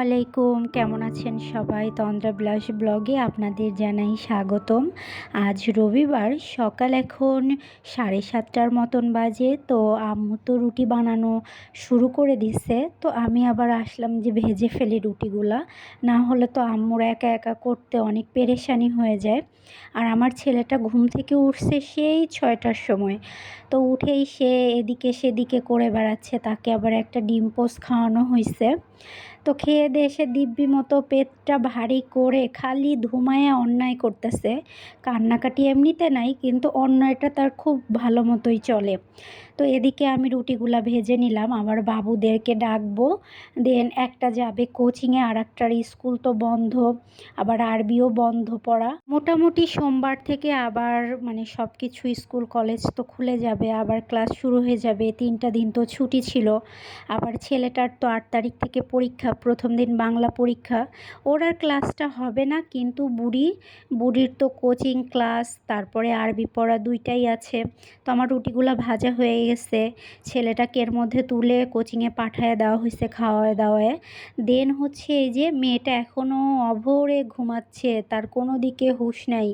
আলাইকুম কেমন আছেন সবাই? তন্দ্রা ব্লাস ব্লগে আপনাদের জানাই স্বাগতম। আজ রবিবার, সকাল এখন সাড়ে সাতটার মতন বাজে, তো আম্মু তো রুটি বানানো শুরু করে দিছে। তো আমি আবার আসলাম যে ভেজে ফেলি রুটিগুলা। না হলে তো আম্মুর একা একা করতে অনেক পেরেশানি হয়ে যায়। আর আমার ছেলেটা ঘুম থেকে উঠছে সেই ছয়টার সময়। তো উঠেই সে এদিকে সেদিকে করে বেড়াচ্ছে। তাকে আবার একটা ডিম পোস্ট খাওয়ানো হয়েছে তো খেয়ে এসে দিব্যি মতো পেটটা ভারী করে খালি ধুমায়া অন্যায় করতেছে। কান্নাকাটি এমনিতে নাই, কিন্তু অন্যায়টা তার খুব ভালো মতোই চলে। তো এদিকে আমি রুটিগুলা ভেজে নিলাম। আমার বাবুদেরকে ডাকবো। দেন একটা যাবে কোচিংয়ে আর একটার স্কুল তো বন্ধ। আবার আরবিও বন্ধ পড়া। মোটামুটি সোমবার থেকে আবার মানে সব কিছু স্কুল, কলেজ তো খুলে যাবে। আবার ক্লাস শুরু হয়ে যাবে। তিনটা দিন তো ছুটি ছিল। আবার ছেলেটার তো আট তারিখ থেকে পরীক্ষা। প্রথম দিন বাংলা পরীক্ষা। ওর আর ক্লাসটা হবে না, কিন্তু বুড়ি, বুড়ির তো কোচিং ক্লাস তারপরে আরবি পড়া দুইটাই আছে। তো আমার রুটিগুলো ভাজা হয়ে গেছে। ছেলেটাকে এর মধ্যে তুলে কোচিংয়ে পাঠায় দেওয়া হয়েছে খাওয়ায় দাওয়ায়। দেন হচ্ছে এই যে মেয়েটা এখনও অভরে ঘুমাচ্ছে, তার কোনো দিকে হুঁশ নাই।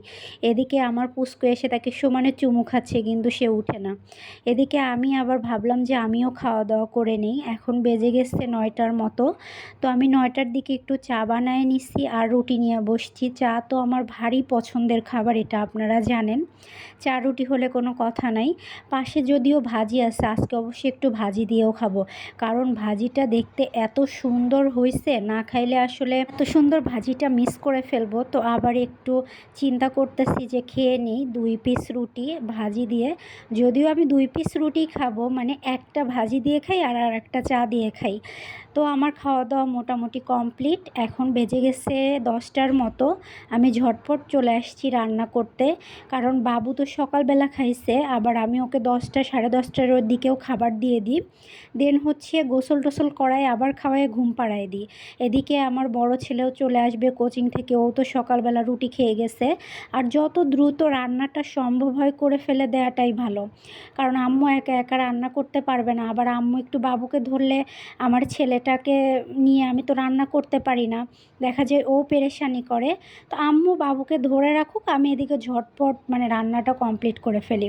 এদিকে আমার পুস্কু এসে তাকে সমানে চুমু খাচ্ছে, কিন্তু সে উঠে না। এদিকে আমি আবার ভাবলাম যে আমিও খাওয়া দাওয়া করে নিই। এখন বেজে গেছে নয়টার মতো। তো আমি নয়টার দিকে একটু চা বানায় নিচ্ছি আর রুটি নিয়ে বসছি। চা তো আমার ভারী পছন্দের খাবার, এটা আপনারা জানেন। চা রুটি হলে কোনো কথা নাই। পাশে যদিও ভাজি আছে, আজকে অবশ্যই একটু ভাজি দিয়েও খাব। কারণ ভাজিটা দেখতে এত সুন্দর হয়েছে না খাইলে আসলে এত সুন্দর ভাজিটা মিস করে ফেলব। তো আবার একটু চিন্তা করতেছি যে খেয়ে নিই, দুই পিস রুটি ভাজি দিয়ে। যদিও আমি দুই পিস রুটি খাব মানে একটা ভাজি দিয়ে খাই আর আর একটা চা দিয়ে খাই। তো আমার খাওয়া দাওয়া মোটামুটি কমপ্লিট। এখন বেজে গেছে দশটার মতো। আমি ঝটপট চলে আসছি রান্না করতে। কারণ বাবু তো সকালবেলা খাইছে, আবার আমি ওকে দশটা, সাড়ে দশটার দিকেও খাবার দিয়ে দিই। দেন হচ্ছে গোসল টোসল করায় আবার খাওয়ায় ঘুম পাড়ায় দিই। এদিকে আমার বড় ছেলেও চলে আসবে কোচিং থেকে, ও তো সকালবেলা রুটি খেয়ে গেছে। আর যত দ্রুত রান্নাটা সম্ভব হয় করে ফেলে দেওয়াটাই ভালো। কারণ আম্মু একা একা রান্না করতে পারবে না। আবার আম্মু একটু বাবুকে ধরলে আমার ছেলেটাকে নিয়ে আমি তো রান্না করতে পারি না। দেখা যায় ও পেরেশানি করে। তো আম্মু বাবুকে ধরে রাখুক, আমি এদিকে ঝটপট মানে রান্নাটা কমপ্লিট করে ফেলি।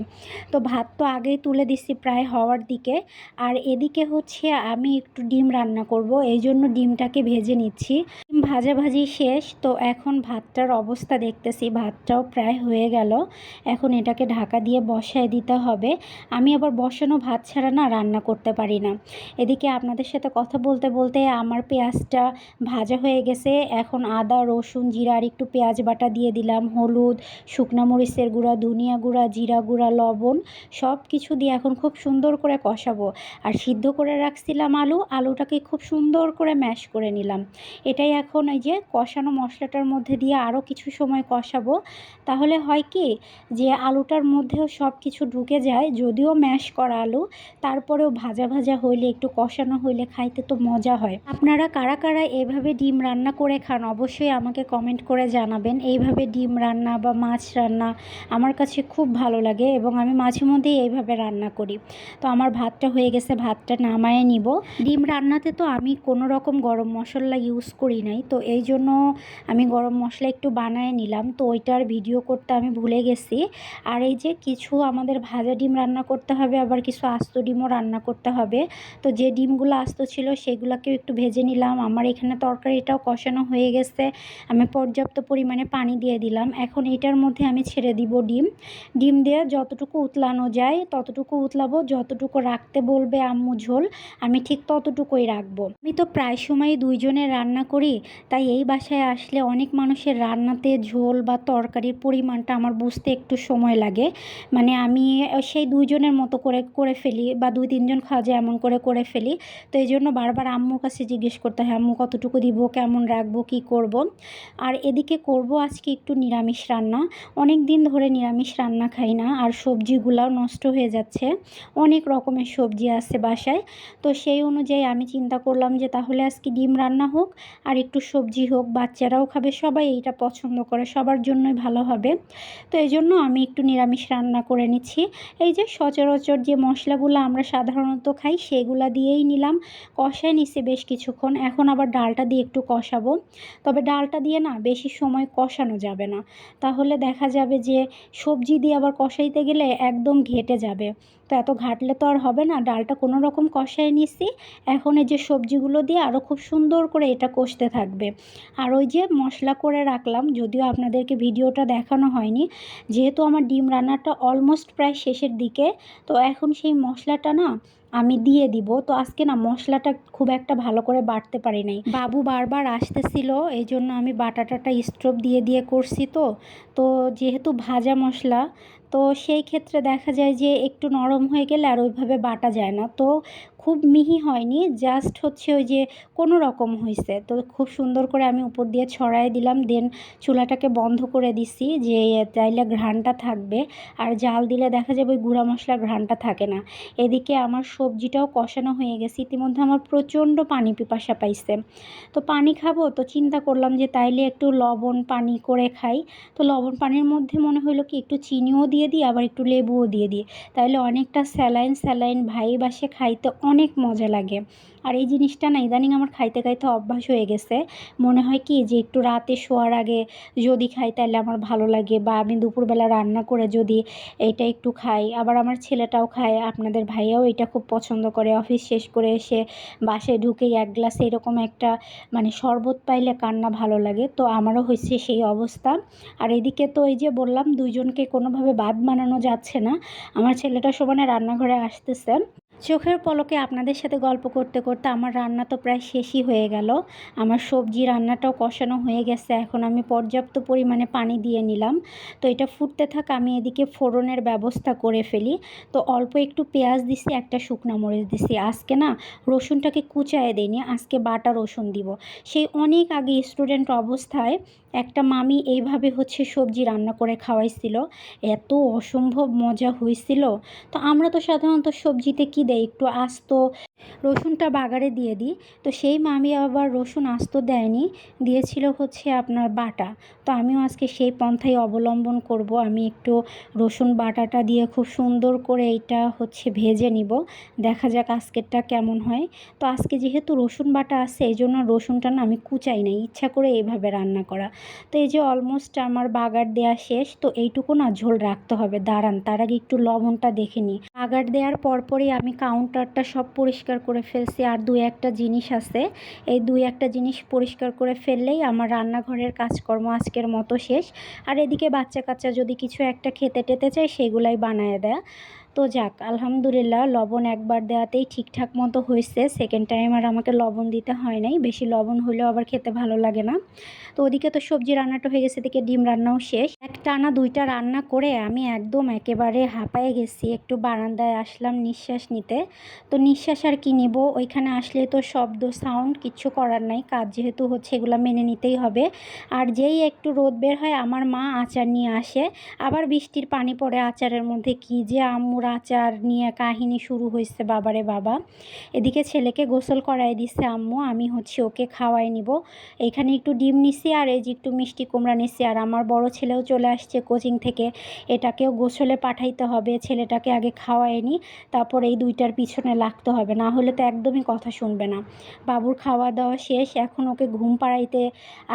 তো ভাত তো আগেই তুলে দিচ্ছি প্রায় হওয়ার দিকে। আর এদিকে হচ্ছে আমি একটু ডিম রান্না করব, এই জন্য ডিমটাকে ভেজে নিচ্ছি। ডিম ভাজাভাজি শেষ, তো এখন ভাতটার অবস্থা দেখতেছি। ভাতটাও প্রায় হয়ে গেল। এখন এটাকে ঢাকা দিয়ে বসায় দিতে হবে। আমি আবার বসানো ভাত ছাড়া না রান্না করতে পারি না। এদিকে আপনাদের সাথে কথা বলতে বলতে বলতে আমার পেঁয়াজটা ভাজা হয়ে গেছে। এখন আদা, রসুন, জিরা আর একটু পেঁয়াজ বাটা দিয়ে দিলাম। হলুদ, শুকনা মরিচের গুঁড়া, ধনিয়া গুঁড়া, জিরা গুঁড়া, লবণ সব কিছু দিয়ে এখন খুব সুন্দর করে কষাবো। আর সিদ্ধ করে রাখছিলাম আলু, আলুটাকে খুব সুন্দর করে ম্যাশ করে নিলাম। এটাই এখন এই যে কষানো মশলাটার মধ্যে দিয়ে আরও কিছু সময় কষাবো। তাহলে হয় কি যে আলুটার মধ্যেও সব কিছু ঢুকে যায়, যদিও ম্যাশ করা আলু, তারপরেও ভাজা ভাজা হইলে, একটু কষানো হইলে খাইতে তো মজা হয়। আপনারা কারা কারা এভাবে ডিম রান্না করে খান, অবশ্যই আমাকে কমেন্ট করে জানাবেন। এইভাবে ডিম রান্না বা মাছ রান্না আমার কাছে খুব ভালো লাগে এবং আমি মাঝে মধ্যেই এইভাবে রান্না করি। তো আমার ভাতটা হয়ে গেছে, ভাতটা নামায়ে নিব। ডিম রান্নাতে তো আমি কোনো রকম গরম মশলা ইউজ করি নাই, তো এই জন্য আমি গরম মশলা একটু বানায় নিলাম। তো ওইটার ভিডিও করতে আমি ভুলে গেছি। আর এই যে কিছু আমাদের ভাজা ডিম রান্না করতে হবে, আবার কিছু আস্ত ডিমও রান্না করতে হবে। তো যে ডিমগুলো আস্ত ছিল সেগুলোকেও একটু ভেজে নিলাম। আমার এখানে তরকারিটাও কষানো হয়ে গেছে। আমি পর্যাপ্ত পরিমাণে পানি দিয়ে দিলাম। এখন এটার মধ্যে আমি ছেড়ে দিব ডিম। ডিম দিয়ে যতটুকু উতলানো যায়, ততটুকু উতলাবো। যতটুকু রাখতে বলবে আম্মু ঝোল, আমি ঠিক ততটুকুই রাখব। আমি তো প্রায় সময় দুইজনে রান্না করি, তাই এই বাসায় আসলে অনেক মানুষের রান্নাতে ঝোল বা তরকারির পরিমাণটা আমার বুঝতে একটু সময় লাগে। মানে আমি সেই দুইজনের মতো করে করে ফেলি বা দুই তিনজন খাওয়া যায় এমন করে করে ফেলি। তো এই জন্য বারবার আম্মুর কাছে জিজ্ঞেস করতে হয়, আম্মু, কতটুকু দিব? কেমন রাখব? কি করব। আর এদিকে করব আজকে একটু নিরামিষ রান্না। অনেক দিন ধরে নিরামিষ রান্না খাই না, আর সবজিগুলাও নষ্ট হয়ে যাচ্ছে। অনেক রকমের সবজি আছে বাসায়। তো সেই অনুযায়ী আমি চিন্তা করলাম যে, তাহলে আজকে ডিম রান্না হোক আর একটু সবজি হোক। বাচ্চারাও খাবে, সবাই এইটা পছন্দ করে, সবার জন্যই ভালো হবে। তো এই জন্য আমি একটু নিরামিষ রান্না করে নিচ্ছি। এই যে সচরাচর যে মশলাগুলো আমরা সাধারণত খাই, সেগুলা দিয়েই নিলাম। কষায় নিছি বেশ কিছুক্ষণ। এখন আবার ডালটা দিয়ে একটু কষাবো। তবে ডালটা দিয়ে না বেশি সময় কষানো যাবে না। তাহলে দেখা যাবে যে সবজি দিয়ে আবার কষাইতে গেলে একদম ঘেটে যাবে। তো এত ঘাটলে তো আর হবে না। ডালটা কোনো রকম কষায় নিছি। এখন এই যে সবজিগুলো দিয়ে আরও খুব সুন্দর করে এটা কষতে থাকবে। আর ওই যে মশলা করে রাখলাম, যদিও আপনাদেরকে ভিডিওটা দেখানো হয়নি, যেহেতু আমার ডিম রান্নাটা অলমোস্ট প্রায় শেষের দিকে, তো এখন সেই মশলাটা না আমি দিয়ে দিব। তো আজকে না মশলাটা খুব একটা ভালো করে বাটতে পারি নাই। বাবু বারবার আসতেছিল, এই জন্য আমি বাটাটাটা স্টোভ দিয়ে দিয়ে করছি তো। তো যেহেতু ভাজা মশলা তো সেই ক্ষেত্রে দেখা যায় যে একটু নরম হয়ে গেলে আর ওইভাবে বাটা যায় না। তো খুব মিহি হয়নি জাস্ট হচ্ছে ওই যে কোনো রকম হয়েছে তো খুব সুন্দর করে আমি উপর দিয়ে ছড়াই দিলাম দেন চুলাটাকে বন্ধ করে দিছি যে তাইলে ঘ্রাণটা থাকবে। আর জাল দিলে দেখা যাবে ওই গুঁড়া মশলার ঘ্রাণটা থাকে না। এদিকে আমার সবজিটাও কষানো হয়ে গেছে, ইতিমধ্যে আমার প্রচণ্ড পানি পিপাসা পাইছে। তো পানি খাব, তো চিন্তা করলাম যে তাইলে একটু লবণ পানি করে খাই। তো লবণ পানির মধ্যে মনে হলো কি একটু চিনিও দিয়ে দিই, আবার একটু লেবুও দিয়ে দিই। তাইলে অনেকটা স্যালাইন স্যালাইন ভাই বাসে খাইতে অনেক মজা লাগে। আর এই জিনিসটা না ইদানিং আমার খাইতে খাইতে অভ্যাস হয়ে গেছে। মনে হয় কি যে একটু রাতে শোয়ার আগে যদি খাই তাহলে আমার ভালো লাগে বা আমি দুপুরবেলা রান্না করে যদি এইটা একটু খাই। আবার আমার ছেলেটাও খায়, আপনাদের ভাইয়াও এটা খুব পছন্দ করে। অফিস শেষ করে এসে বাসায় ঢুকেই এক গ্লাস এরকম একটা মানে শরবত পাইলে কান্না ভালো লাগে। তো আমারও হয়েছে সেই অবস্থা। আর এদিকে তো এই যে বললাম, দুইজনকে কোনোভাবে বাদ মানানো যাচ্ছে না। আমার ছেলেটা সমানে রান্নাঘরে আসতেছে। চোখের পলকে আপনাদের সাথে গল্প করতে করতে আমার রান্না তো প্রায় শেষই হয়ে গেল। আমার সবজি রান্নাটাও কষানো হয়ে গেছে। এখন আমি পর্যাপ্ত পরিমাণে পানি দিয়ে নিলাম। তো এটা ফুটতে থাক, আমি এদিকে ফোড়নের ব্যবস্থা করে ফেলি। তো অল্প একটু পেঁয়াজ দিছি, একটা শুকনা মরিচ দিছি। আজকে না রসুনটাকে কুচায় দিইনি, আজকে বাটা রসুন দিব। সেই অনেক আগে স্টুডেন্ট অবস্থায় একটা মামি এইভাবে হচ্ছে সবজি রান্না করে খাওয়াইছিল। এত অসম্ভব মজা হয়েছিল তো আমরা তো সাধারণত সবজিতে কী একটু আস্ত রসুনটা বাগারে দিয়ে দিই। তো সেই মামি আবার রসুন আস্ত দেয়নি, দিয়েছিল হচ্ছে আপনার বাটা। তো আমিও আজকে সেই পন্থাই অবলম্বন করব। আমি একটু রসুন বাটাটা দিয়ে খুব সুন্দর করে এইটা হচ্ছে ভেজে নিব। দেখা যাক আজকেরটা কেমন হয়। তো আজকে যেহেতু রসুন বাটা আছে, এই জন্য রসুনটা না আমি কুচাই নাই। ইচ্ছা করে এইভাবে রান্না করা। তো এই যে অলমোস্ট আমার বাগার দেওয়া শেষ, তো এইটুকু না ঝোল রাখতে হবে। দাঁড়ান, তার আগে একটু লবণটা দেখে নিই। বাগার দেওয়ার পরপরই আমি কাউন্টারটা সব পরিষ্কার করে ফেলছি। আর দু একটা জিনিস আছে। এই দুই একটা জিনিস পরিষ্কার করে ফেললেই আমার রান্নাঘরের কাজকর্ম আজকের মতো শেষ। আর এদিকে বাচ্চা কাচ্চা যদি কিছু একটা খেতে টেতে চায়, সেগুলাই বানায় দেয়। তো যাক, আলহামদুলিল্লাহ লবণ একবার দেওয়াতেই ঠিকঠাক মতো হয়েছে। সেকেন্ড টাইম আর আমাকে লবণ দিতে হয় নাই। বেশি লবণ হলেও আবার খেতে ভালো লাগে না। তো ওদিকে তো সবজি রান্নাটা হয়ে গেছে, এদিকে ডিম রান্নাও শেষ। একটা না দুইটা রান্না করে আমি একদম একেবারে হাঁপায়ে গেছি। একটু বারান্দায় আসলাম নিঃশ্বাস নিতে। তো নিঃশ্বাস আর কি নিব? ওইখানে আসলে তো শব্দ সাউন্ড কিচ্ছু করার নাই। কাজ যেহেতু হচ্ছে এগুলো মেনে নিতেই হবে। আর যেই একটু রোদ বের হয়, আমার মা আচার নিয়ে আসে। আবার বৃষ্টির পানি পড়ে আচারের মধ্যে। কি যে আম্মুর আচার নিয়ে কাহিনী শুরু হয়েছে বাবারে বাবা। এদিকে ছেলেকে গোসল করাই দিচ্ছে আম্মু, আমি হচ্ছে ওকে খাওয়াই নিব। এখানে একটু ডিম নিছি আর এই যে একটু মিষ্টি কুমড়া নিছি। আর আমার বড় ছেলেও চলে আসছে কোচিং থেকে। এটাকেও গোসলে পাঠাইতে হবে, ছেলেটাকে আগে খাওয়াই নি, তারপর এই দুইটার পিছনে লাগতে হবে। না হলে তো একদমই কথা শুনবে না। বাবুর খাওয়া দাওয়া শেষ, এখন ওকে ঘুম পাড়াইতে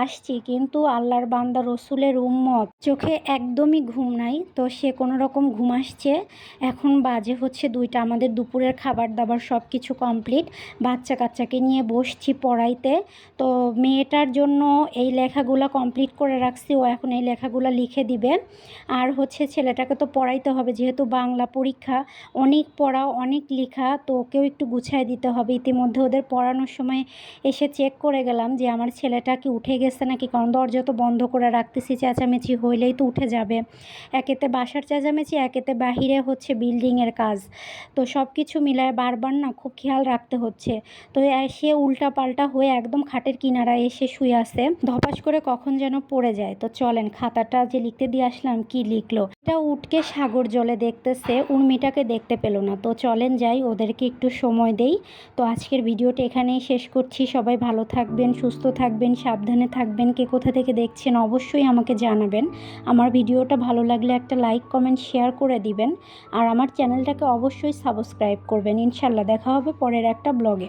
আসছি। কিন্তু আল্লাহর বান্দা রসুলের উম্মত, চোখে একদমই ঘুম নাই। তো সে কোনো রকম ঘুম আসছে। এখন বাজে হচ্ছে দুইটা। আমাদের দুপুরের খাবার দাবার সব কিছু কমপ্লিট বাচ্চা কাচ্চাকে নিয়ে বসছি পড়াইতে। তো মেয়েটার জন্য এই লেখাগুলো কমপ্লিট করে রাখছি। ও এখন এই লেখাগুলো লিখে দিবে। আর হচ্ছে ছেলেটাকে তো পড়াইতে হবে, যেহেতু বাংলা পরীক্ষা। অনেক পড়া, অনেক লেখা। তো ওকেও একটু গুছাই দিতে হবে। ইতিমধ্যে ওদের পড়ানোর সময় এসে চেক করে গেলাম যে আমার ছেলেটা কি উঠে গেছে নাকি? কারণ দরজা তো বন্ধ করে রাখতেছি। চেঁচামেচি হইলেই তো উঠে যাবে। একেতে বাসার চেঁচামেচি, একেতে বাহিরে হচ্ছে বিল্ডিংয়ের কাজ। তো সব কিছু মিলায় বারবার না খুব খেয়াল রাখতে হচ্ছে। তো সে উল্টা পাল্টা হয়ে একদম খাটের কিনারায় এসে শুয়ে আসে ধপাস করে কখন যেন পড়ে যায়। তো চলেন, খাতাটা যে লিখতে দিয়ে আসলাম কি লিখলো? এটা উঠকে সাগর জলে দেখতেছে, উর্মিটাকে দেখতে পেল না। তো চলেন যাই, ওদেরকে একটু সময় দেই। তো আজকের ভিডিওটা এখানেই শেষ করছি। সবাই ভালো থাকবেন, সুস্থ থাকবেন, সাবধানে থাকবেন। কে কোথা থেকে দেখছেন অবশ্যই আমাকে জানাবেন। আমার ভিডিওটা ভালো লাগলে একটা লাইক কমেন্ট শেয়ার করে দিবেন। আর আমার চ্যানেলটাকে অবশ্যই সাবস্ক্রাইব করবেন। ইনশাল্লাহ দেখা হবে পরের একটা ব্লগে।